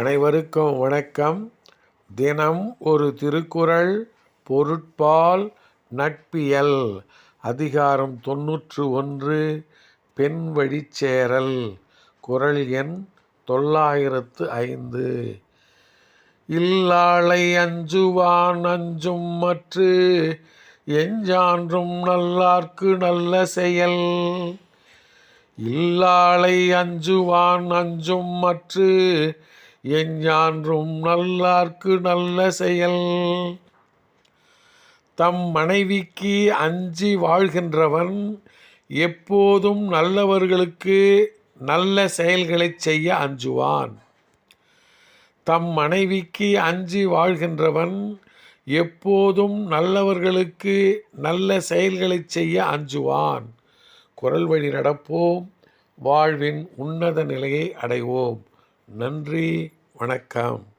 அனைவருக்கும் வணக்கம். தினம் ஒரு திருக்குறள் பொருட்பால் நட்பியல் அதிகாரம் தொன்னூற்று ஒன்று பெண் வழிச்சேரல் குறள் எண் தொள்ளாயிரத்து ஐந்து. இல்லாளை அஞ்சுவான் அஞ்சும் மற்று எஞ்சான்றும் நல்லார்க்கு நல்ல செயல். இல்லாளை அஞ்சுவான் அஞ்சும் மற்று எஞ்ஞான்றும் நல்லார்க்கு நல்ல செயல். தம் மனைவிக்கு அஞ்சி வாழ்கின்றவன் எப்போதும் நல்லவர்களுக்கு நல்ல செயல்களைச் செய்ய அஞ்சுவான். தம் மனைவிக்கு அஞ்சி வாழ்கின்றவன் எப்போதும் நல்லவர்களுக்கு நல்ல செயல்களைச் செய்ய அஞ்சுவான். குரல் வழி நடப்போம். வாழ்வின் உன்னத நிலையை அடைவோம். நன்றி வணக்கம்.